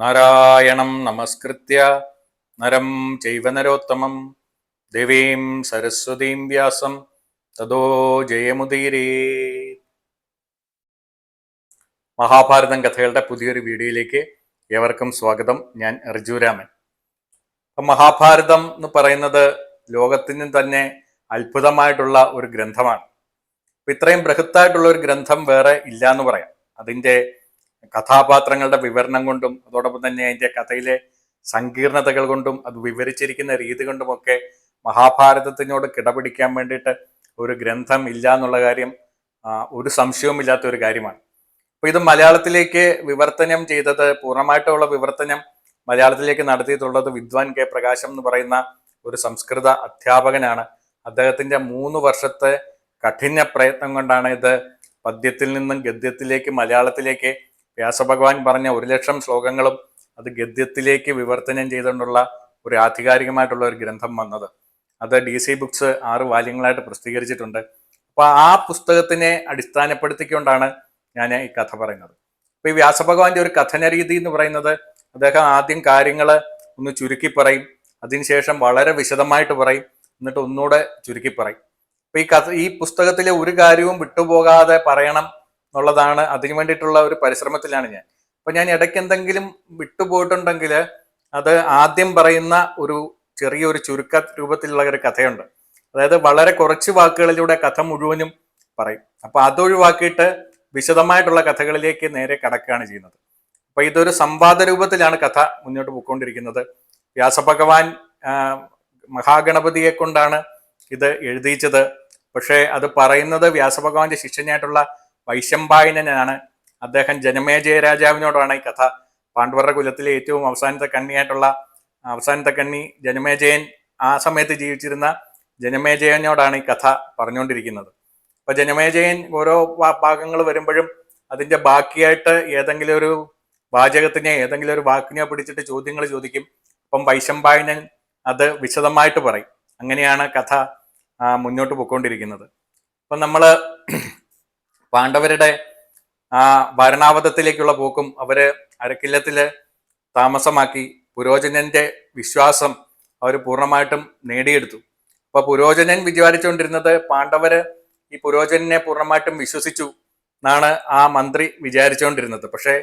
നാരായണം നമസ്കൃത്യ. നരം ചൈവ നരോത്തമം. ദേവീം സരസ്വതീം വ്യാസം. തതോ ജയമുദീരേ. മഹാഭാരതം കഥകളുടെ പുതിയൊരു വീഡിയോയിലേക്ക് ഏവർക്കും സ്വാഗതം. ഞാൻ റിജുരാമൻ മഹാഭാരതം എന്ന് പറയുന്നത് ലോകത്തിന് തന്നെ അത്ഭുതമായിട്ടുള്ള ഒരു ഗ്രന്ഥമാണ്. ഇത്രയും ബൃഹത്തായിട്ടുള്ള ഒരു ഗ്രന്ഥം വേറെ ഇല്ല എന്ന് പറയാം. അതിന്റെ കഥാപാത്രങ്ങളുടെ വിവരണം കൊണ്ടും അതോടൊപ്പം തന്നെ അതിന്റെ കഥയിലെ സങ്കീർണതകൾ കൊണ്ടും അത് വിവരിച്ചിരിക്കുന്ന രീതി കൊണ്ടുമൊക്കെ മഹാഭാരതത്തിനോട് കിടപിടിക്കാൻ വേണ്ടിയിട്ട് ഒരു ഗ്രന്ഥം ഇല്ല എന്നുള്ള കാര്യം ഒരു സംശയവുമില്ലാത്ത ഒരു കാര്യമാണ്. അപ്പൊ ഇത് മലയാളത്തിലേക്ക് വിവർത്തനം ചെയ്തത് പൂർണമായിട്ടുള്ള വിവർത്തനം മലയാളത്തിലേക്ക് നടത്തിയിട്ടുള്ളത് വിദ്വാൻ കെ പ്രകാശം എന്ന് പറയുന്ന ഒരു സംസ്കൃത അധ്യാപകനാണ്. അദ്ദേഹത്തിന്റെ മൂന്ന് വർഷത്തെ കഠിന പ്രയത്നം കൊണ്ടാണ് ഇത് പദ്യത്തിൽ നിന്നും ഗദ്യത്തിലേക്ക് മലയാളത്തിലേക്ക് വ്യാസഭഗവാൻ പറഞ്ഞ ഒരു ലക്ഷം ശ്ലോകങ്ങളും അത് ഗദ്യത്തിലേക്ക് വിവർത്തനം ചെയ്തുകൊണ്ടുള്ള ഒരു ആധികാരികമായിട്ടുള്ള ഒരു ഗ്രന്ഥം വന്നത്. അത് ഡി സി ബുക്സ് ആറ് വാല്യങ്ങളായിട്ട് പ്രസിദ്ധീകരിച്ചിട്ടുണ്ട്. അപ്പൊ ആ പുസ്തകത്തിനെ അടിസ്ഥാനപ്പെടുത്തിക്കൊണ്ടാണ് ഞാൻ ഈ കഥ പറയുന്നത്. അപ്പൊ ഈ വ്യാസഭഗവാന്റെ ഒരു കഥന രീതി എന്ന് പറയുന്നത് അദ്ദേഹം ആദ്യം കാര്യങ്ങൾ ഒന്ന് ചുരുക്കി പറയും. അതിനുശേഷം വളരെ വിശദമായിട്ട് പറയും. എന്നിട്ട് ഒന്നുകൂടെ ചുരുക്കി പറയും. അപ്പൊ ഈ കഥ ഈ പുസ്തകത്തിലെ ഒരു കാര്യവും വിട്ടുപോകാതെ പറയണം എന്നുള്ളതാണ് അതിനു വേണ്ടിയിട്ടുള്ള ഒരു പരിശ്രമത്തിലാണ് ഞാൻ. അപ്പൊ ഞാൻ ഇടയ്ക്ക് എന്തെങ്കിലും വിട്ടുപോയിട്ടുണ്ടെങ്കിൽ അത് ആദ്യം പറയുന്ന ഒരു ചെറിയൊരു ചുരുക്ക രൂപത്തിലുള്ള ഒരു കഥയുണ്ട്. അതായത് വളരെ കുറച്ച് വാക്കുകളിലൂടെ കഥ മുഴുവനും പറയും. അപ്പൊ അതൊഴിവാക്കിയിട്ട് വിശദമായിട്ടുള്ള കഥകളിലേക്ക് നേരെ കടക്കുകയാണ് ചെയ്യുന്നത്. അപ്പൊ ഇതൊരു സംവാദ രൂപത്തിലാണ് കഥ മുന്നോട്ട് പോയിക്കൊണ്ടിരിക്കുന്നത്. വ്യാസഭഗവാൻ മഹാഗണപതിയെ കൊണ്ടാണ് ഇത് എഴുതിച്ചത് പക്ഷേ അത് പറയുന്നത് വ്യാസഭഗവാന്റെ ശിഷ്യനായിട്ടുള്ള വൈശമ്പായനനാണ്. അദ്ദേഹം ജനമേജയ രാജാവിനോടാണ് ഈ കഥ. പാണ്ഡവരുടെ കുലത്തിലെ ഏറ്റവും അവസാനത്തെ കണ്ണിയായിട്ടുള്ള അവസാനത്തെ കണ്ണി ജനമേജയൻ ആ സമയത്ത് ജീവിച്ചിരുന്ന ജനമേജയനോടാണ് ഈ കഥ പറഞ്ഞുകൊണ്ടിരിക്കുന്നത്. അപ്പൊ ജനമേജയൻ ഓരോ ഭാഗങ്ങൾ വരുമ്പോഴും അതിന്റെ ബാക്കിയായിട്ട് ഏതെങ്കിലും ഒരു വാചകത്തിനെ ഏതെങ്കിലും ഒരു വാക്കിനെ പിടിച്ചിട്ട് ചോദ്യങ്ങൾ ചോദിക്കും. അപ്പം വൈശമ്പായനൻ അത് വിശദമായിട്ട് പറയും. അങ്ങനെയാണ് കഥ മുന്നോട്ട് പോയിക്കൊണ്ടിരിക്കുന്നത് അപ്പം നമ്മൾ പാണ്ഡവരുടെ ആ ഭരണാവധത്തിലേക്കുള്ള പോക്കും അവർ അരക്കില്ലത്തിൽ താമസമാക്കി. പുരോചനന്റെ വിശ്വാസം അവർ പൂർണമായിട്ടും നേടിയെടുത്തു. അപ്പൊ പുരോചനൻ വിചാരിച്ചുകൊണ്ടിരുന്നത് പാണ്ഡവര് ഈ പുരോചനെ പൂർണമായിട്ടും വിശ്വസിച്ചു എന്നാണ് ആ മന്ത്രി വിചാരിച്ചുകൊണ്ടിരുന്നത് പക്ഷേ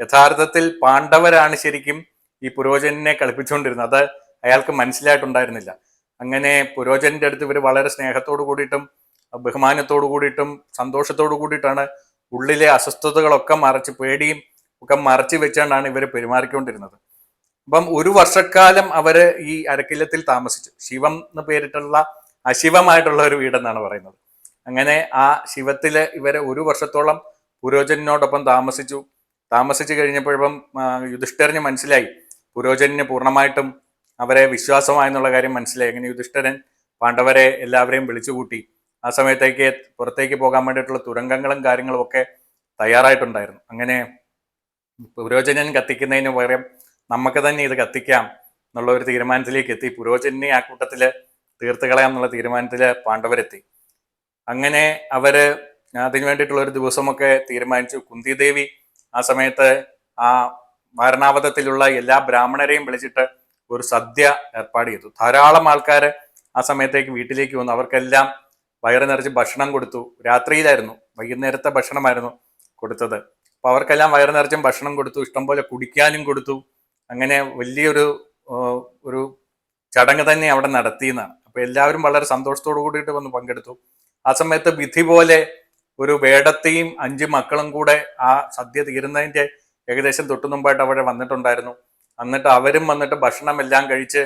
യഥാർത്ഥത്തിൽ പാണ്ഡവരാണ് ശരിക്കും ഈ പുരോചനെ കളിപ്പിച്ചുകൊണ്ടിരുന്നത് അത് അയാൾക്ക് മനസ്സിലായിട്ടുണ്ടായിരുന്നില്ല. അങ്ങനെ പുരോചനന്റെ അടുത്ത് ഇവർ വളരെ സ്നേഹത്തോടു കൂടിയിട്ടും ബഹുമാനത്തോടു കൂടിയിട്ടും സന്തോഷത്തോടു കൂടിയിട്ടാണ് ഉള്ളിലെ അസ്വസ്ഥതകളൊക്കെ മറച്ച് പേടിയും ഒക്കെ മറച്ചു വെച്ചാണ് ഇവർ പെരുമാറിക്കൊണ്ടിരുന്നത്. അപ്പം ഒരു വർഷക്കാലം അവർ ഈ അരക്കില്ലത്തിൽ താമസിച്ചു. ശിവം എന്ന് പേരിട്ടുള്ള അശിവമായിട്ടുള്ള ഒരു വീടെന്നാണ് പറയുന്നത്. അങ്ങനെ ആ ശിവത്തിൽ ഇവരെ ഒരു വർഷത്തോളം പുരോചനോടൊപ്പം താമസിച്ചു. താമസിച്ചു കഴിഞ്ഞപ്പോഴും യുധിഷ്ഠിരന് മനസ്സിലായി. പുരോചനന് പൂർണമായിട്ടും അവരെ വിശ്വാസമായെന്നുള്ള കാര്യം മനസ്സിലായി. അങ്ങനെ യുധിഷ്ഠിരൻ പാണ്ഡവരെ എല്ലാവരെയും വിളിച്ചുകൂട്ടി. ആ സമയത്തേക്ക് പുറത്തേക്ക് പോകാൻ വേണ്ടിയിട്ടുള്ള തുരങ്കങ്ങളും കാര്യങ്ങളും ഒക്കെ തയ്യാറായിട്ടുണ്ടായിരുന്നു. അങ്ങനെ പുരോചനൻ കത്തിക്കുന്നതിന് പകരം നമുക്ക് തന്നെ ഇത് കത്തിക്കാം എന്നുള്ള ഒരു തീരുമാനത്തിലേക്ക് എത്തി. പുരോചനെ ആ കൂട്ടത്തിൽ തീർത്ത് കളയാം എന്നുള്ള തീരുമാനത്തിൽ പാണ്ഡവരെത്തി. അങ്ങനെ അവർ അതിനു വേണ്ടിയിട്ടുള്ള ഒരു ദിവസമൊക്കെ തീരുമാനിച്ചു. കുന്തിദേവി ആ സമയത്ത് ആ മരണാവധത്തിലുള്ള എല്ലാ ബ്രാഹ്മണരെയും വിളിച്ചിട്ട് ഒരു സദ്യ ഏർപ്പാട് ചെയ്തു. ധാരാളം ആൾക്കാർ ആ സമയത്തേക്ക് വീട്ടിലേക്ക് വന്നു. അവർക്കെല്ലാം വയറ് നിറച്ച് ഭക്ഷണം കൊടുത്തു. രാത്രിയിലായിരുന്നു. വൈകുന്നേരത്തെ ഭക്ഷണമായിരുന്നു കൊടുത്തത്. അപ്പൊ അവർക്കെല്ലാം വയറ് നിറച്ചും ഭക്ഷണം കൊടുത്തു. ഇഷ്ടംപോലെ കുടിക്കാനും കൊടുത്തു. അങ്ങനെ വലിയൊരു ഒരു ചടങ്ങ് തന്നെ അവിടെ നടത്തിയെന്നാണ് അപ്പോൾ എല്ലാവരും വളരെ സന്തോഷത്തോടു കൂടിയിട്ട് വന്ന് പങ്കെടുത്തു. ആ സമയത്ത് വിധി പോലെ ഒരു വേടത്തെയും അഞ്ച് മക്കളും കൂടെ ആ സദ്യ തീരുന്നതിന്റെ ഏകദേശം തൊട്ടു മുമ്പായിട്ട് അവിടെ വന്നിട്ടുണ്ടായിരുന്നു. എന്നിട്ട് അവരും വന്നിട്ട് ഭക്ഷണം എല്ലാം കഴിച്ച്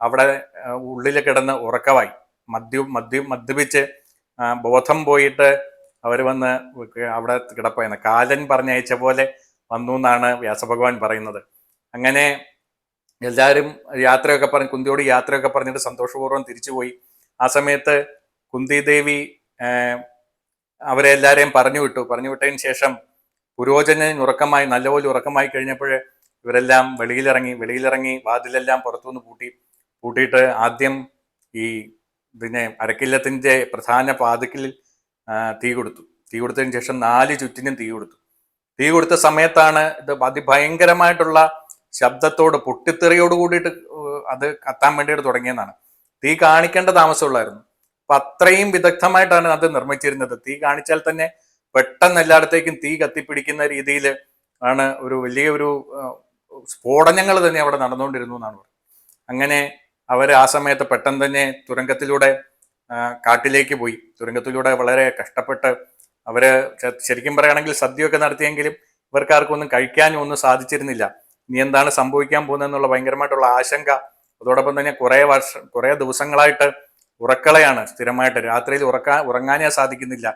അവിടെ ഉള്ളിൽ കിടന്ന് ഉറക്കമായി. മദ്യം മദ്യം മദ്യപിച്ച് ബോധം പോയിട്ട് അവർ വന്ന് അവിടെ കിടപ്പായിരുന്നു. കാലൻ പറഞ്ഞയച്ച പോലെ വന്നു എന്നാണ് വ്യാസഭഗവാൻ പറയുന്നത്. അങ്ങനെ എല്ലാവരും യാത്രയൊക്കെ പറഞ്ഞ് കുന്തിയോട് യാത്രയൊക്കെ പറഞ്ഞിട്ട് സന്തോഷപൂർവം തിരിച്ചുപോയി. ആ സമയത്ത് കുന്തിദേവി അവരെ എല്ലാവരെയും പറഞ്ഞു വിട്ടു. പറഞ്ഞു വിട്ടതിന് ശേഷം പുരോചനൻ ഉറക്കമായി നല്ലപോലെ ഉറക്കമായി കഴിഞ്ഞപ്പോൾ ഇവരെല്ലാം വെളിയിലിറങ്ങി വെളിയിലിറങ്ങി വാതിലെല്ലാം പുറത്തുനിന്ന് പൂട്ടി പൂട്ടിയിട്ട് ആദ്യം ഈ പിന്നെ അരക്കില്ലത്തിന്റെ പ്രധാന പാതക്കിൽ തീ കൊടുത്തു. തീ കൊടുത്തതിന് ശേഷം നാല് ചുറ്റിനും തീ കൊടുത്തു. തീ കൊടുത്ത സമയത്താണ് ഇത് അതിഭയങ്കരമായിട്ടുള്ള ശബ്ദത്തോട് പൊട്ടിത്തെറിയോട് കൂടിയിട്ട് അത് കത്താൻ വേണ്ടിയിട്ട് തുടങ്ങിയെന്നാണ്. തീ കാണിക്കേണ്ട താമസമുള്ളായിരുന്നു. അപ്പൊ അത്രയും വിദഗ്ധമായിട്ടാണ് അത് നിർമ്മിച്ചിരുന്നത്. തീ കാണിച്ചാൽ തന്നെ പെട്ടെന്ന് എല്ലായിടത്തേക്കും തീ കത്തിപ്പിടിക്കുന്ന രീതിയിൽ ആണ് ഒരു വലിയ ഒരു സ്ഫോടനങ്ങൾ തന്നെ അവിടെ നടന്നുകൊണ്ടിരുന്നു എന്നാണ് അങ്ങനെ അവർ ആ സമയത്ത് പെട്ടെന്ന് തന്നെ തുരങ്കത്തിലൂടെ കാട്ടിലേക്ക് പോയി. തുരങ്കത്തിലൂടെ വളരെ കഷ്ടപ്പെട്ട് അവർ ശരിക്കും പറയുകയാണെങ്കിൽ സദ്യയൊക്കെ നടത്തിയെങ്കിലും ഇവർക്കാർക്കും ഒന്നും കഴിക്കാനും ഒന്നും സാധിച്ചിരുന്നില്ല. ഇനി എന്താണ് സംഭവിക്കാൻ പോകുന്നതെന്നുള്ള ഭയങ്കരമായിട്ടുള്ള ആശങ്ക. അതോടൊപ്പം തന്നെ കുറേ വർഷം കുറേ ദിവസങ്ങളായിട്ട് ഉറക്കളയാണ് സ്ഥിരമായിട്ട്. രാത്രിയിൽ ഉറക്കാൻ ഉറങ്ങാനേ സാധിക്കുന്നില്ല.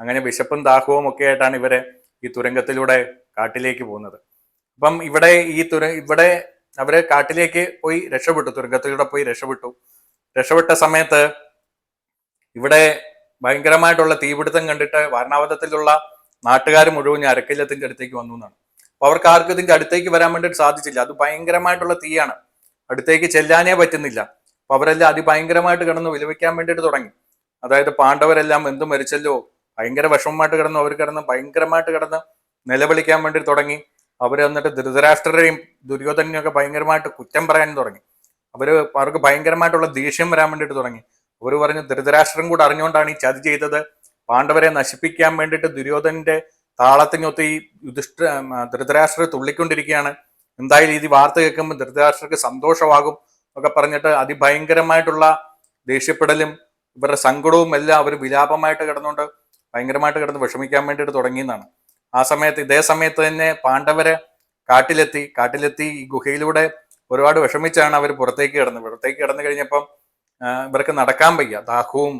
അങ്ങനെ വിശപ്പും ദാഹവും ഒക്കെ ആയിട്ടാണ് ഇവർ ഈ തുരങ്കത്തിലൂടെ കാട്ടിലേക്ക് പോകുന്നത്. അപ്പം ഇവിടെ ഈ തുര ഇവിടെ അവർ കാട്ടിലേക്ക് പോയി രക്ഷപ്പെട്ടു തുരങ്കത്തിലൂടെ പോയി രക്ഷപ്പെട്ടു. രക്ഷപ്പെട്ട സമയത്ത് ഇവിടെ ഭയങ്കരമായിട്ടുള്ള തീപിടുത്തം കണ്ടിട്ട് വാരണാവതത്തിലുള്ള നാട്ടുകാർ മുഴുവൻ അരക്കില്ലത്തിന്റെ അടുത്തേക്ക് വന്നു എന്നാണ്. അപ്പൊ അവർക്ക് ആർക്കും ഇതിന്റെ അടുത്തേക്ക് വരാൻ വേണ്ടിയിട്ട് സാധിച്ചില്ല. അത് ഭയങ്കരമായിട്ടുള്ള തീയാണ്. അടുത്തേക്ക് ചെല്ലാനേ പറ്റുന്നില്ല. അപ്പൊ അവരെല്ലാം അതിഭയങ്കരമായിട്ട് കിടന്ന് വിലപിക്കാൻ വേണ്ടിയിട്ട് തുടങ്ങി. അതായത് പാണ്ഡവരെല്ലാം എന്ത് മരിച്ചല്ലോ ഭയങ്കര വിഷമമായിട്ട് കിടന്നു അവർ കിടന്ന് ഭയങ്കരമായിട്ട് കിടന്ന് നിലവിളിക്കാൻ വേണ്ടി തുടങ്ങി. അവർ എന്നിട്ട് ധൃതരാഷ്ട്രരെയും ദുര്യോധനെയും ഭയങ്കരമായിട്ട് കുറ്റം പറയാൻ തുടങ്ങി. അവർ അവർക്ക് ഭയങ്കരമായിട്ടുള്ള ദേഷ്യം വരാൻ വേണ്ടിയിട്ട് തുടങ്ങി. അവർ പറഞ്ഞു ധൃതരാഷ്ട്രം കൂടെ അറിഞ്ഞുകൊണ്ടാണ് ഈ ചതി ചെയ്തത്. പാണ്ഡവരെ നശിപ്പിക്കാൻ വേണ്ടിയിട്ട് ദുര്യോധനന്റെ താളത്തിനൊത്ത് ഈ യുധിഷ്ഠ ധൃതരാഷ്ട്ര തുള്ളിക്കൊണ്ടിരിക്കുകയാണ്. എന്തായാലും ഇത് വാർത്ത കേൾക്കുമ്പോൾ ധൃതരാഷ്ട്രക്ക് സന്തോഷമാകും ഒക്കെ പറഞ്ഞിട്ട് അതിഭയങ്കരമായിട്ടുള്ള ദേഷ്യപ്പെടലും ഇവരുടെ സങ്കടവും എല്ലാം അവർ വിലാപമായിട്ട് കിടന്നുകൊണ്ട് ഭയങ്കരമായിട്ട് കിടന്ന് വിഷമിക്കാൻ വേണ്ടിയിട്ട് തുടങ്ങിയെന്നാണ്. ആ സമയത്ത് ഇതേ സമയത്ത് തന്നെ പാണ്ഡവര് കാട്ടിലെത്തി. കാട്ടിലെത്തി ഈ ഗുഹയിലൂടെ ഒരുപാട് വിഷമിച്ചാണ് അവർ പുറത്തേക്ക് കിടന്നത്. പുറത്തേക്ക് കിടന്നു കഴിഞ്ഞപ്പം ഇവർക്ക് നടക്കാൻ വയ്യ. ദാഹവും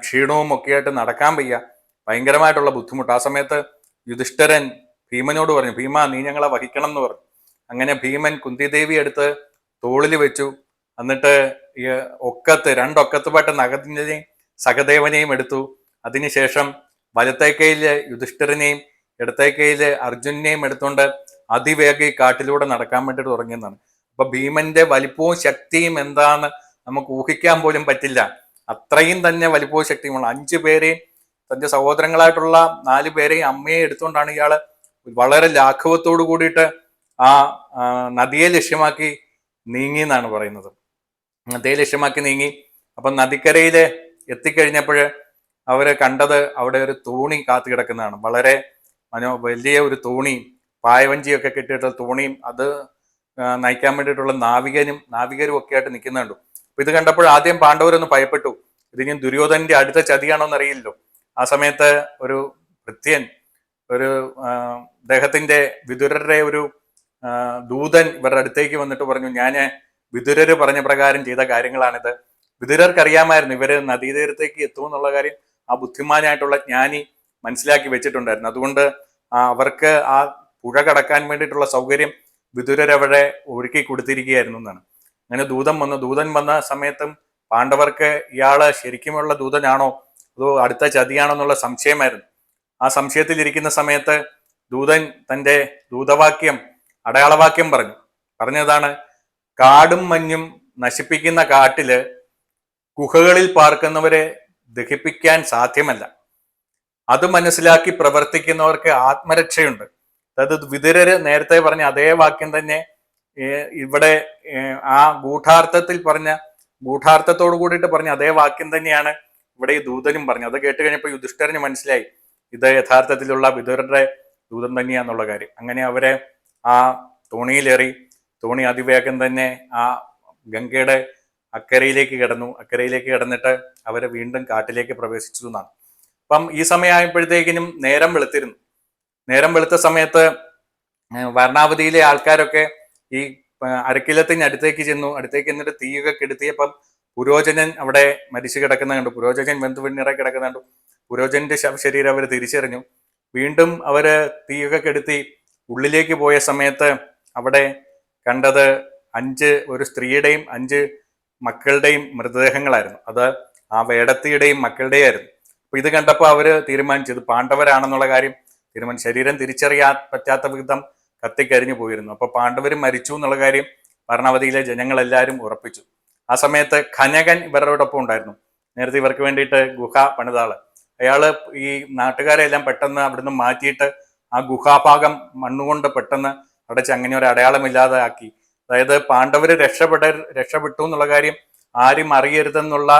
ക്ഷീണവും ഒക്കെ ആയിട്ട് നടക്കാൻ വയ്യ. ഭയങ്കരമായിട്ടുള്ള ബുദ്ധിമുട്ട്. ആ സമയത്ത് യുധിഷ്ഠരൻ ഭീമനോട് പറഞ്ഞു ഭീമ നീ ഞങ്ങളെ വഹിക്കണം എന്ന് പറഞ്ഞു. അങ്ങനെ ഭീമൻ കുന്തിദേവി എടുത്ത് തോളിൽ വെച്ചു. എന്നിട്ട് ഈ ഒക്കത്ത് രണ്ടൊക്കത്തുമായിട്ട് നഗതിനെയും സഹദേവനെയും എടുത്തു. അതിനുശേഷം വലത്തേക്കയിലെ കൈയിൽ യുധിഷ്ഠിരനെയും ഇടത്തെ കൈയിൽ അർജുനെയും എടുത്തുകൊണ്ട് അതിവേഗം ഈ കാട്ടിലൂടെ നടക്കാൻ വേണ്ടിയിട്ട് തുടങ്ങിയതാണ് അപ്പൊ ഭീമന്റെ വലിപ്പവും ശക്തിയും എന്താന്ന് നമുക്ക് ഊഹിക്കാൻ പോലും പറ്റില്ല. അത്രയും തന്നെ വലിപ്പവും ശക്തിയുമുള്ള അഞ്ചു പേരെയും തന്റെ സഹോദരങ്ങളായിട്ടുള്ള നാല് പേരെയും അമ്മയെ എടുത്തുകൊണ്ടാണ് ഇയാൾ വളരെ ലാഘവത്തോടു കൂടിയിട്ട് ആ ആ, നദിയെ ലക്ഷ്യമാക്കി നീങ്ങി എന്നാണ് പറയുന്നത്. നദിയെ ലക്ഷ്യമാക്കി നീങ്ങി. അപ്പം നദിക്കരയിൽ എത്തിക്കഴിഞ്ഞപ്പോൾ അവർ കണ്ടത് അവിടെ ഒരു തോണി കാത്തു കിടക്കുന്നതാണ്. വളരെ മനോ വലിയ ഒരു തോണി പായവഞ്ചിയൊക്കെ കെട്ടിയിട്ടുള്ള തോണിയും അത് നയിക്കാൻ വേണ്ടിയിട്ടുള്ള നാവികനും നാവികരും ഒക്കെ ആയിട്ട് നിൽക്കുന്നുണ്ട്. അപ്പൊ ഇത് കണ്ടപ്പോൾ ആദ്യം പാണ്ഡവരൊന്ന് ഭയപ്പെട്ടു. ഇതിനി ദുര്യോധനന്റെ അടുത്ത ചതിയാണോ എന്നറിയില്ലല്ലോ ആ സമയത്ത് ഒരു ഭൃത്യൻ ഒരു അദ്ദേഹത്തിന്റെ വിതുരരുടെ ഒരു ദൂതൻ ഇവരുടെ അടുത്തേക്ക് വന്നിട്ട് പറഞ്ഞു ഞാൻ വിതുരര് പറഞ്ഞ പ്രകാരം ചെയ്ത കാര്യങ്ങളാണിത്. വിതുരർക്ക് അറിയാമായിരുന്നു ഇവർ നദീതീരത്തേക്ക് എത്തുമെന്നുള്ള കാര്യം. ആ ബുദ്ധിമാനായിട്ടുള്ള ജ്ഞാനി മനസ്സിലാക്കി വെച്ചിട്ടുണ്ടായിരുന്നു. അതുകൊണ്ട് അവർക്ക് ആ പുഴ കടക്കാൻ വേണ്ടിയിട്ടുള്ള സൗകര്യം വിതുരരവിടെ ഒരുക്കി കൊടുത്തിരിക്കുകയായിരുന്നു എന്നാണ്. അങ്ങനെ ദൂതൻ വന്നു. ദൂതൻ വന്ന സമയത്തും പാണ്ഡവർക്ക് ഇയാൾ ശരിക്കുമുള്ള ദൂതനാണോ? അതോ അടുത്ത ചതിയാണോ എന്നുള്ള സംശയമായിരുന്നു. ആ സംശയത്തിൽ ഇരിക്കുന്ന സമയത്ത് ദൂതൻ തന്റെ ദൂതവാക്യം അടയാളവാക്യം പറഞ്ഞു. പറഞ്ഞതാണ് കാടും മഞ്ഞും നശിപ്പിക്കുന്ന കാട്ടിൽ ഗുഹകളിൽ പാർക്കുന്നവരെ ദഹിപ്പിക്കാൻ സാധ്യമല്ല. അത് മനസ്സിലാക്കി പ്രവർത്തിക്കുന്നവർക്ക് ആത്മരക്ഷയുണ്ട്. അതായത് വിതുരര് നേരത്തെ പറഞ്ഞ അതേ വാക്യം തന്നെ ഇവിടെ ആ ഗൂഢാർത്ഥത്തിൽ പറഞ്ഞ ഗൂഢാർത്ഥത്തോട് കൂടിയിട്ട് പറഞ്ഞ അതേ വാക്യം തന്നെയാണ് ഇവിടെ ഈ ദൂതനും പറഞ്ഞത്. അത് കേട്ട് കഴിഞ്ഞപ്പോൾ യുധിഷ്ഠരന് മനസ്സിലായി ഇത് യഥാർത്ഥത്തിലുള്ള വിതുരരുടെ ദൂതൻ തന്നെയാന്നുള്ള കാര്യം. അങ്ങനെ അവരെ ആ തോണിയിലേറി തോണി അതിവേഗം തന്നെ ആ ഗംഗയുടെ അക്കരയിലേക്ക് കിടന്നു. അക്കരയിലേക്ക് കിടന്നിട്ട് അവരെ വീണ്ടും കാട്ടിലേക്ക് പ്രവേശിച്ചു എന്നാണ്. അപ്പം ഈ സമയമായപ്പോഴത്തേക്കിനും നേരം വെളുത്തിരുന്നു. നേരം വെളുത്ത സമയത്ത് വർണാവതിയിലെ ആൾക്കാരൊക്കെ ഈ അരക്കിലത്തിനടുത്തേക്ക് ചെന്നു. അടുത്തേക്ക് എന്നിട്ട് തീയൊക്കെ കെടുത്തിയപ്പം പുരോചനൻ അവിടെ മരിച്ചു കിടക്കുന്ന കണ്ടു. പുരോചനൻ വെന്ത് പിന്നിറ കിടക്കുന്ന കണ്ടു. പുരോചനന്റെ ശരീരം അവർ തിരിച്ചറിഞ്ഞു. വീണ്ടും അവർ തീയൊക്കെ കെടുത്തി ഉള്ളിലേക്ക് പോയ സമയത്ത് അവിടെ കണ്ടത് അഞ്ച് ഒരു സ്ത്രീയുടെയും അഞ്ച് മക്കളുടെയും മൃതദേഹങ്ങളായിരുന്നു. അത് ആ വേടത്തിയുടെയും മക്കളുടെയും ആയിരുന്നു അപ്പൊ ഇത് കണ്ടപ്പോൾ അവർ തീരുമാനിച്ചു ഇത് പാണ്ഡവരാണെന്നുള്ള കാര്യം തീരുമാനിച്ചു ശരീരം തിരിച്ചറിയാൻ പറ്റാത്ത വിധം കത്തിക്കരിഞ്ഞു പോയിരുന്നു. അപ്പോൾ പാണ്ഡവർ മരിച്ചു എന്നുള്ള കാര്യം ഭരണാവധിയിലെ ജനങ്ങളെല്ലാവരും ഉറപ്പിച്ചു. ആ സമയത്ത് ഖനകൻ ഇവരോടൊപ്പം ഉണ്ടായിരുന്നു. നേരത്തെ ഇവർക്ക് വേണ്ടിയിട്ട് ഗുഹ പണിതാൾ. അയാൾ ഈ നാട്ടുകാരെ എല്ലാം പെട്ടെന്ന് അവിടുന്ന് മാറ്റിയിട്ട് ആ ഗുഹാഭാഗം മണ്ണുകൊണ്ട് പെട്ടെന്ന് അടച്ച് അങ്ങനെ ഒരു അടയാളമില്ലാതെ ആക്കി അതായത് പാണ്ഡവര് രക്ഷപ്പെട രക്ഷപ്പെട്ടു എന്നുള്ള കാര്യം ആരും അറിയരുതെന്നുള്ള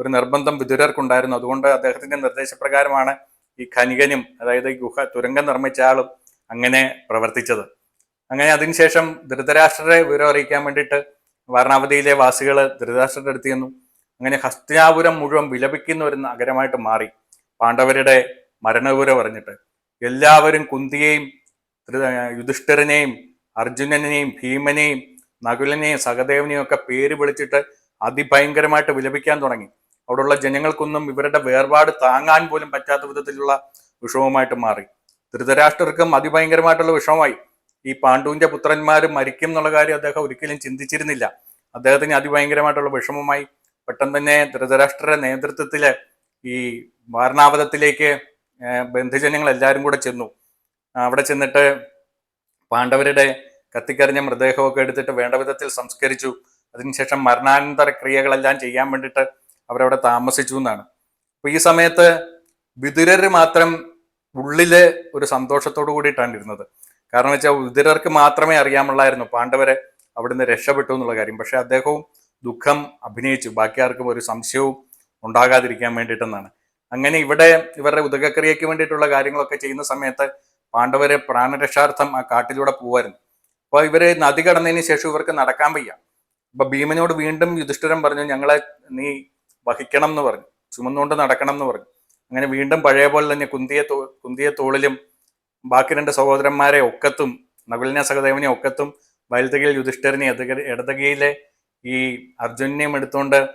ഒരു നിർബന്ധം വിതുരർക്കുണ്ടായിരുന്നു അതുകൊണ്ട് അദ്ദേഹത്തിന്റെ നിർദ്ദേശപ്രകാരമാണ് ഈ ഖനികനും അതായത് ഗുഹ തുരങ്കം നിർമ്മിച്ച ആളും അങ്ങനെ പ്രവർത്തിച്ചത്. അങ്ങനെ അതിനുശേഷം ധൃതരാഷ്ട്രരെ വിവരം അറിയിക്കാൻ വേണ്ടിയിട്ട് വാരണാവതിയിലെ വാസികൾ ധൃതരാഷ്ട്രരുടെ അടുത്ത് ചെന്നു. അങ്ങനെ ഹസ്തിനാപുരം മുഴുവൻ വിലപിക്കുന്ന ഒരു നഗരമായിട്ട് മാറി. പാണ്ഡവരുടെ മരണവിവരം അറിഞ്ഞിട്ട് എല്ലാവരും കുന്തിയെയും യുധിഷ്ഠിരനെയും അർജുനനെയും ഭീമനെയും നകുലനെയും സഹദേവനെയും ഒക്കെ പേര് വിളിച്ചിട്ട് അതിഭയങ്കരമായിട്ട് വിലപിക്കാൻ തുടങ്ങി. അവിടെയുള്ള ജനങ്ങൾക്കൊന്നും ഇവരുടെ വേർപാട് താങ്ങാൻ പോലും പറ്റാത്ത വിധത്തിലുള്ള വിഷമവുമായിട്ട് മാറി. ധൃതരാഷ്ട്രർക്കും അതിഭയങ്കരമായിട്ടുള്ള വിഷമമായി. ഈ പാണ്ഡുവിന്റെ പുത്രന്മാർ മരിക്കും എന്നുള്ള കാര്യം അദ്ദേഹം ഒരിക്കലും ചിന്തിച്ചിരുന്നില്ല. അദ്ദേഹത്തിന് അതിഭയങ്കരമായിട്ടുള്ള വിഷമമായി പെട്ടെന്ന് തന്നെ ധൃതരാഷ്ട്ര നേതൃത്വത്തിൽ ഈ വാരണാവതത്തിലേക്ക് ബന്ധുജനങ്ങൾ എല്ലാവരും കൂടെ ചെന്നു. അവിടെ ചെന്നിട്ട് പാണ്ഡവരുടെ കത്തിക്കറിഞ്ഞ മൃതദേഹമൊക്കെ എടുത്തിട്ട് വേണ്ട വിധത്തിൽ സംസ്കരിച്ചു. അതിനുശേഷം മരണാനന്തര ക്രിയകളെല്ലാം ചെയ്യാൻ വേണ്ടിയിട്ട് അവരവിടെ താമസിച്ചു എന്നാണ്. അപ്പൊ ഈ സമയത്ത് വിതുരര് മാത്രം ഉള്ളിൽ ഒരു സന്തോഷത്തോടു കൂടിയിട്ടാണ് ഇരുന്നത്. കാരണം വെച്ചാൽ വിതുരർക്ക് മാത്രമേ അറിയാമുള്ളായിരുന്നു പാണ്ഡവരെ അവിടുന്ന് രക്ഷപ്പെട്ടു എന്നുള്ള കാര്യം. പക്ഷെ അദ്ദേഹവും ദുഃഖം അഭിനയിച്ചു. ബാക്കി ആർക്കും ഒരു സംശയവും ഉണ്ടാകാതിരിക്കാൻ വേണ്ടിയിട്ടെന്നാണ്. അങ്ങനെ ഇവിടെ ഇവരുടെ ഉദകക്രിയയ്ക്ക് വേണ്ടിയിട്ടുള്ള കാര്യങ്ങളൊക്കെ ചെയ്യുന്ന സമയത്ത് പാണ്ഡവരെ പ്രാണരക്ഷാർത്ഥം ആ കാട്ടിലൂടെ പോവായിരുന്നു. അപ്പൊ ഇവർ നദി കടന്നതിന് ശേഷം ഇവർക്ക് നടക്കാൻ വയ്യ. അപ്പൊ ഭീമനോട് വീണ്ടും യുധിഷ്ഠിരം പറഞ്ഞു ഞങ്ങളെ നീ വഹിക്കണം എന്ന് പറഞ്ഞു. ചുമന്നുകൊണ്ട് നടക്കണം എന്ന് പറഞ്ഞു. അങ്ങനെ വീണ്ടും പഴയ പോലെ തന്നെ കുന്തിയെ തോ കുന്തിയെ തോളിലും ബാക്കി രണ്ട് സഹോദരന്മാരെ ഒക്കത്തും നകുലിനെ സഹദേവനെ ഒക്കത്തും വലുതകയിൽ യുധിഷ്ഠിരനെ ഇടതക- ഇടതകയിലെ ഈ അർജുനെയും എടുത്തുകൊണ്ട്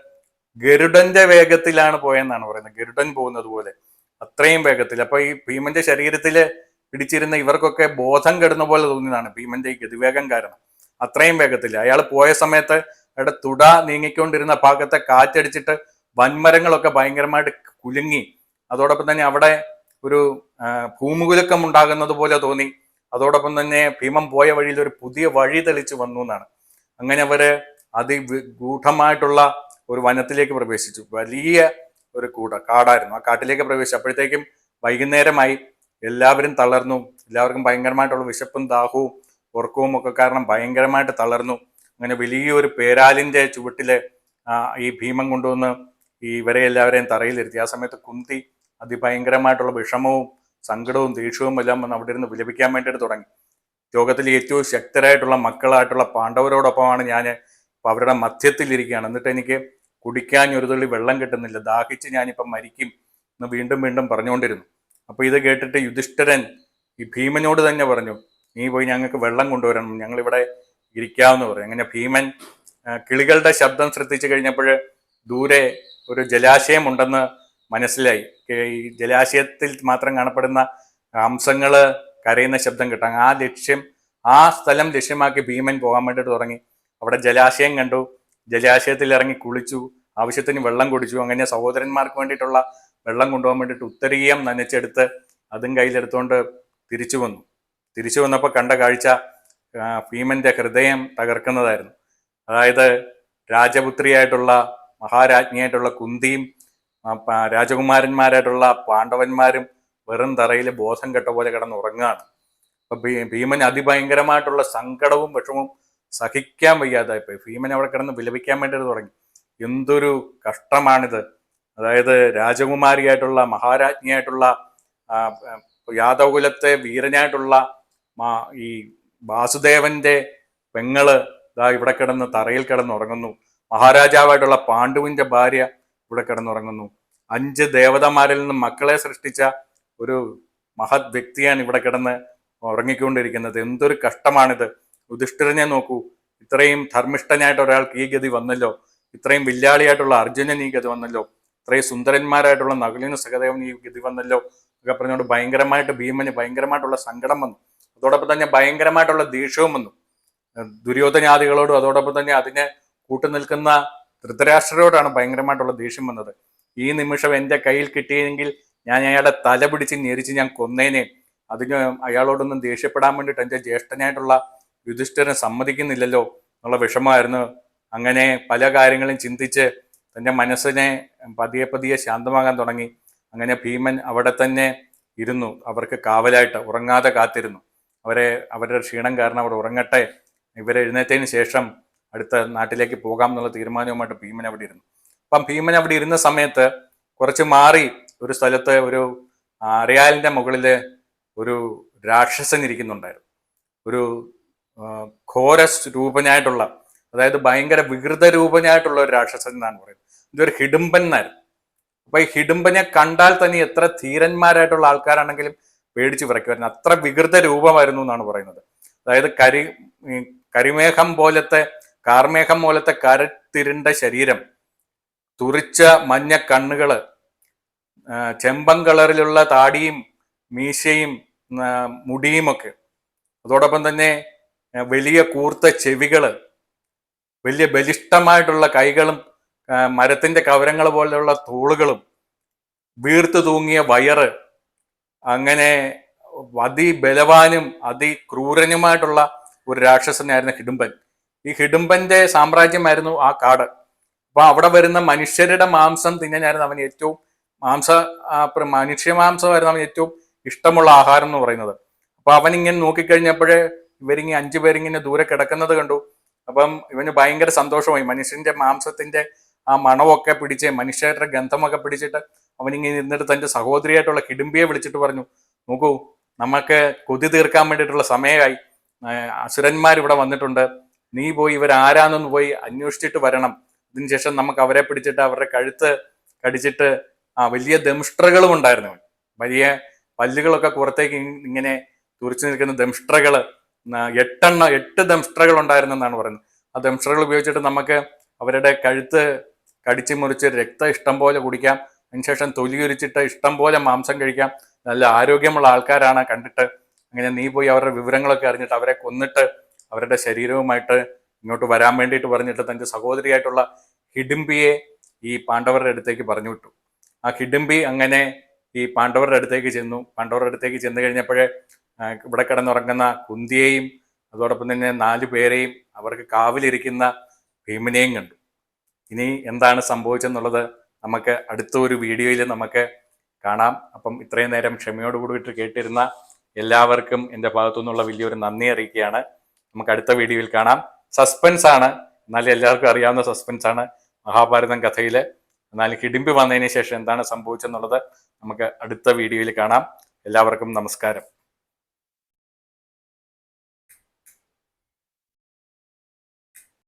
ഗരുഡന്റെ വേഗത്തിലാണ് പോയെന്നാണ് പറയുന്നത്. ഗരുഡൻ പോകുന്നത് പോലെ അത്രയും വേഗത്തിൽ. അപ്പൊ ഈ ഭീമന്റെ ശരീരത്തിൽ പിടിച്ചിരുന്ന ഇവർക്കൊക്കെ ബോധം കെടുന്ന പോലെ തോന്നിയതാണ് ഭീമന്റെ ഈ ഗതിവേഗം കാരണം. അത്രയും വേഗത്തിൽ. അയാൾ പോയ സമയത്ത് അയാളുടെ തുട നീങ്ങിക്കൊണ്ടിരുന്ന ഭാഗത്തെ കാറ്റടിച്ചിട്ട് വൻമരങ്ങളൊക്കെ ഭയങ്കരമായിട്ട് കുലുങ്ങി. അതോടൊപ്പം തന്നെ അവിടെ ഒരു ഭൂമുകുലക്കം ഉണ്ടാകുന്നത് പോലെ തോന്നി. അതോടൊപ്പം തന്നെ ഭീമം പോയ വഴിയിൽ ഒരു പുതിയ വഴി തെളിച്ചു വന്നു എന്നാണ്. അങ്ങനെ അവർ അതിഗൂഢമായിട്ടുള്ള ഒരു വനത്തിലേക്ക് പ്രവേശിച്ചു. വലിയ ഒരു കൂട കാടായിരുന്നു. ആ കാട്ടിലേക്ക് പ്രവേശിച്ചു. അപ്പോഴത്തേക്കും വൈകുന്നേരമായി എല്ലാവരും തളർന്നു. എല്ലാവർക്കും ഭയങ്കരമായിട്ടുള്ള വിശപ്പും ദാഹവും ഉറക്കവും ഒക്കെ കാരണം ഭയങ്കരമായിട്ട് തളർന്നു. അങ്ങനെ വലിയൊരു പേരാലിന്റെ ചുവട്ടിൽ ഈ ഭീമം കൊണ്ടുവന്ന് ഈ ഇവരെ എല്ലാവരെയും തറയിലിരുത്തി ആ സമയത്ത് കുന്തി അതിഭയങ്കരമായിട്ടുള്ള വിഷമവും സങ്കടവും ദേഷ്യവും എല്ലാം വന്ന് അവിടെ ഇരുന്ന് വിലപിക്കാൻ വേണ്ടിയിട്ട് തുടങ്ങി. ലോകത്തിലെ ഏറ്റവും ശക്തരായിട്ടുള്ള മക്കളായിട്ടുള്ള പാണ്ഡവരോടൊപ്പമാണ് ഞാൻ ഇപ്പം അവരുടെ മധ്യത്തിലിരിക്കുകയാണ് എന്നിട്ട് എനിക്ക് കുടിക്കാൻ ഒരു തുള്ളി വെള്ളം കിട്ടുന്നില്ല. ദാഹിച്ച് ഞാനിപ്പം മരിക്കും എന്ന് വീണ്ടും വീണ്ടും പറഞ്ഞുകൊണ്ടിരുന്നു. അപ്പോൾ ഇത് കേട്ടിട്ട് യുധിഷ്ഠിരൻ ഈ ഭീമനോട് തന്നെ പറഞ്ഞു നീ പോയി ഞങ്ങൾക്ക് വെള്ളം കൊണ്ടുവരണം. ഞങ്ങളിവിടെ ഇരിക്കാമെന്ന് പറയും. അങ്ങനെ ഭീമൻ കിളികളുടെ ശബ്ദം ശ്രദ്ധിച്ചു കഴിഞ്ഞപ്പോൾ ദൂരെ ഒരു ജലാശയം ഉണ്ടെന്ന് മനസ്സിലായി. ഈ ജലാശയത്തിൽ മാത്രം കാണപ്പെടുന്ന അംശങ്ങൾ കരയുന്ന ശബ്ദം കിട്ടാൻ ആ ലക്ഷ്യം ആ സ്ഥലം ലക്ഷ്യമാക്കി ഭീമൻ പോകാൻ വേണ്ടിയിട്ട് തുടങ്ങി. അവിടെ ജലാശയം കണ്ടു. ജലാശയത്തിൽ ഇറങ്ങി കുളിച്ചു. ആവശ്യത്തിന് വെള്ളം കുടിച്ചു. അങ്ങനെ സഹോദരന്മാർക്ക് വേണ്ടിയിട്ടുള്ള വെള്ളം കൊണ്ടുപോകാൻ വേണ്ടിയിട്ട് ഉത്തരീയം നനച്ചെടുത്ത് അതും കയ്യിലെടുത്തുകൊണ്ട് തിരിച്ചു വന്നു. തിരിച്ചു വന്നപ്പോൾ കണ്ട കാഴ്ച ഭീമന്റെ ഹൃദയം തകർക്കുന്നതായിരുന്നു. അതായത് രാജപുത്രിയായിട്ടുള്ള മഹാരാജ്ഞിയായിട്ടുള്ള കുന്തിയും രാജകുമാരന്മാരായിട്ടുള്ള പാണ്ഡവന്മാരും വെറും തറയിൽ ബോധം കെട്ട പോലെ കിടന്ന് ഉറങ്ങുകയാണ്. അപ്പൊ ഭീമൻ അതിഭയങ്കരമായിട്ടുള്ള സങ്കടവും വിഷമവും സഹിക്കാൻ വയ്യാതായിപ്പോയി ഭീമൻ അവിടെ കിടന്ന് വിലപിക്കാൻ വേണ്ടിയിട്ട് തുടങ്ങി. എന്തൊരു കഷ്ടമാണിത്. അതായത് രാജകുമാരിയായിട്ടുള്ള മഹാരാജ്ഞിയായിട്ടുള്ള യാദവകുലത്തെ വീരനായിട്ടുള്ള ഈ വാസുദേവന്റെ പെങ്ങൾ ഇതാ ഇവിടെ കിടന്ന് തറയിൽ കിടന്നുറങ്ങുന്നു മഹാരാജാവായിട്ടുള്ള പാണ്ഡുവിന്റെ ഭാര്യ ഇവിടെ കിടന്നുറങ്ങുന്നു. അഞ്ച് ദേവതമാരിൽ നിന്ന് മക്കളെ സൃഷ്ടിച്ച ഒരു മഹത് വ്യക്തിയാണ് ഇവിടെ കിടന്ന് ഉറങ്ങിക്കൊണ്ടിരിക്കുന്നത്. എന്തൊരു കഷ്ടമാണിത്. യുധിഷ്ഠിരനെ നോക്കൂ. ഇത്രയും ധർമ്മിഷ്ഠനായിട്ട് ഒരാൾക്ക് ഈ ഗതി വന്നല്ലോ. ഇത്രയും വില്ലാളിയായിട്ടുള്ള അർജുനൻ ഈ ഗതി വന്നല്ലോ. ഇത്രയും സുന്ദരന്മാരായിട്ടുള്ള നകുലിന് സഹദേവൻ ഈ ഗതി വന്നല്ലോ ഒക്കെ പറഞ്ഞുകൊണ്ട് ഭയങ്കരമായിട്ട് ഭീമന് ഭയങ്കരമായിട്ടുള്ള സങ്കടം വന്നു. അതോടൊപ്പം തന്നെ ഭയങ്കരമായിട്ടുള്ള ദേഷ്യവും വന്നു. ദുര്യോധനാദികളോടും അതോടൊപ്പം തന്നെ അതിനെ കൂട്ടുനിൽക്കുന്ന ധൃതരാഷ്ട്രരോടാണ് ഭയങ്കരമായിട്ടുള്ള ദേഷ്യം വന്നത്. ഈ നിമിഷം എന്റെ കയ്യിൽ കിട്ടിയെങ്കിൽ ഞാൻ അയാളെ തല പിടിച്ച് ഞെരിച്ച് ഞാൻ കൊന്നേനെ. അതിന് അയാളോടൊന്നും ദേഷ്യപ്പെടാൻ വേണ്ടിയിട്ട് എന്റെ ജ്യേഷ്ഠനായിട്ടുള്ള യുധിഷ്ഠിരൻ സമ്മതിക്കുന്നില്ലല്ലോ എന്നുള്ള വിഷമമായിരുന്നു. അങ്ങനെ പല കാര്യങ്ങളും ചിന്തിച്ച് തന്റെ മനസ്സിനെ പതിയെ പതിയെ ശാന്തമാകാൻ തുടങ്ങി. അങ്ങനെ ഭീമൻ അവിടെ തന്നെ ഇരുന്നു. അവർക്ക് കാവലായിട്ട് ഉറങ്ങാതെ കാത്തിരുന്നു. അവരെ അവരുടെ ക്ഷീണം കാരണം അവർ ഉറങ്ങട്ടെ. ഇവരെ എഴുന്നേറ്റതിന് ശേഷം അടുത്ത നാട്ടിലേക്ക് പോകാം എന്നുള്ള തീരുമാനവുമായിട്ട് ഭീമൻ അവിടെ ഇരുന്നു. അപ്പം ഭീമൻ അവിടെ ഇരുന്ന സമയത്ത് കുറച്ച് മാറി ഒരു സ്ഥലത്ത് ഒരു അറിയാലിന്റെ മുകളിൽ ഒരു രാക്ഷസൻ ഇരിക്കുന്നുണ്ടായിരുന്നു. ഒരു ഘോര രൂപനായിട്ടുള്ള അതായത് ഭയങ്കര വികൃത രൂപനായിട്ടുള്ള ഒരു രാക്ഷസൻ എന്നാണ് പറയുന്നത്. ഇതൊരു ഹിഡുംബൻ എന്നായിരുന്നു. അപ്പൊ ഈ ഹിഡുംബനെ കണ്ടാൽ തന്നെ എത്ര ധീരന്മാരായിട്ടുള്ള ആൾക്കാരാണെങ്കിലും പേടിച്ച് വിറയ്ക്കുമായിരുന്നു അത്ര വികൃത രൂപമായിരുന്നു എന്നാണ് പറയുന്നത്. അതായത് കരി കരിമേഘം പോലത്തെ കാർമേഘം പോലത്തെ കരത്തിരുണ്ട ശരീരം തുറിച്ച മഞ്ഞ കണ്ണുകൾ ചെമ്പം കളറിലുള്ള താടിയും മീശയും മുടിയുമൊക്കെ. അതോടൊപ്പം തന്നെ വലിയ കൂർത്ത ചെവികൾ വലിയ ബലിഷ്ടമായിട്ടുള്ള കൈകളും മരത്തിന്റെ കവരങ്ങൾ പോലെയുള്ള തോളുകളും വീർത്തു തൂങ്ങിയ വയറ് അങ്ങനെ അതിബലവാനും അതിക്രൂരനുമായിട്ടുള്ള ഒരു രാക്ഷസനായിരുന്ന ഹിഡുംബൻ ഈ ഹിഡുംബന്റെ സാമ്രാജ്യമായിരുന്നു ആ കാട്. അപ്പൊ അവിടെ വരുന്ന മനുഷ്യരുടെ മാംസം തിന്നാനായിരുന്നു അവൻ ഏറ്റവും മാംസ മനുഷ്യ മാംസമായിരുന്നു അവൻ ഏറ്റവും ഇഷ്ടമുള്ള ആഹാരം എന്ന് പറയുന്നത്. അപ്പൊ അവൻ ഇങ്ങനെ നോക്കിക്കഴിഞ്ഞപ്പോഴേ ഇവരിങ്ങനെ അഞ്ചു പേരിങ്ങനെ ദൂരെ കിടക്കുന്നത് കണ്ടു. അപ്പം ഇവന് ഭയങ്കര സന്തോഷമായി. മനുഷ്യന്റെ മാംസത്തിന്റെ ആ മണമൊക്കെ പിടിച്ച് മനുഷ്യരുടെ ഗന്ധമൊക്കെ പിടിച്ചിട്ട് അവനിങ്ങനെ ഇരുന്നിട്ട് തന്റെ സഹോദരിയായിട്ടുള്ള കിടുമ്പിയെ വിളിച്ചിട്ട് പറഞ്ഞു നോക്കൂ നമുക്ക് കൊതി തീർക്കാൻ വേണ്ടിയിട്ടുള്ള സമയമായി. അസുരന്മാർ ഇവിടെ വന്നിട്ടുണ്ട്. നീ പോയി ഇവരാരാന്നൊന്ന് പോയി അന്വേഷിച്ചിട്ട് വരണം. ഇതിനുശേഷം നമുക്ക് അവരെ പിടിച്ചിട്ട് അവരുടെ കഴുത്ത് കടിച്ചിട്ട് ആ വലിയ ദംഷ്ട്രകളും ഉണ്ടായിരുന്നു വലിയ പല്ലുകളൊക്കെ പുറത്തേക്ക് ഇങ്ങനെ തുറച്ചു നിൽക്കുന്ന ദംഷ്ട്രകൾ എട്ടെണ്ണ എട്ട് ദംഷ്ട്രകൾ ഉണ്ടായിരുന്നു എന്നാണ് പറയുന്നത്. ആ ദംഷ്ട്രകൾ ഉപയോഗിച്ചിട്ട് നമുക്ക് അവരുടെ കഴുത്ത് കടിച്ചു മുറിച്ച് രക്തം ഇഷ്ടം പോലെ കുടിക്കാം. അതിനുശേഷം തൊലി ഉരിച്ചിട്ട് ഇഷ്ടം പോലെ മാംസം കഴിക്കാം. നല്ല ആരോഗ്യമുള്ള ആൾക്കാരാണ് കണ്ടിട്ട്. അങ്ങനെ നീ പോയി അവരുടെ വിവരങ്ങളൊക്കെ അറിഞ്ഞിട്ട് അവരെ കൊന്നിട്ട് അവരുടെ ശരീരവുമായിട്ട് ഇങ്ങോട്ട് വരാൻ വേണ്ടിയിട്ട് പറഞ്ഞിട്ട് തന്റെ സഹോദരിയായിട്ടുള്ള ഹിഡിംബിയെ ഈ പാണ്ഡവരുടെ അടുത്തേക്ക് പറഞ്ഞു വിട്ടു. ആ ഹിഡിംബി അങ്ങനെ ഈ പാണ്ഡവരുടെ അടുത്തേക്ക് ചെന്നു. പാണ്ഡവരുടെ അടുത്തേക്ക് ചെന്ന് കഴിഞ്ഞപ്പോഴേ ഇവിടെ കിടന്നുറങ്ങുന്ന കുന്തിയെയും അതോടൊപ്പം തന്നെ നാല് പേരെയും അവർക്ക് കാവിലിരിക്കുന്ന ഭീമനെയും കണ്ടു. ഇനി എന്താണ് സംഭവിച്ചെന്നുള്ളത് നമുക്ക് അടുത്ത ഒരു വീഡിയോയിൽ നമുക്ക് കാണാം. അപ്പം ഇത്രയും നേരം ക്ഷമയോട് കൂടിയിട്ട് കേട്ടിരുന്ന എല്ലാവർക്കും എന്റെ ഭാഗത്തു നിന്നുള്ള വലിയൊരു നന്ദി അറിയിക്കുകയാണ്. നമുക്ക് അടുത്ത വീഡിയോയിൽ കാണാം. സസ്പെൻസ് ആണ്. എന്നാലും എല്ലാവർക്കും അറിയാവുന്ന സസ്പെൻസ് ആണ്. മഹാഭാരതം കഥയിൽ എന്നാലും കിടുമ്പി വന്നതിന് ശേഷം എന്താണ് സംഭവിച്ചെന്നുള്ളത് നമുക്ക് അടുത്ത വീഡിയോയിൽ കാണാം. എല്ലാവർക്കും നമസ്കാരം.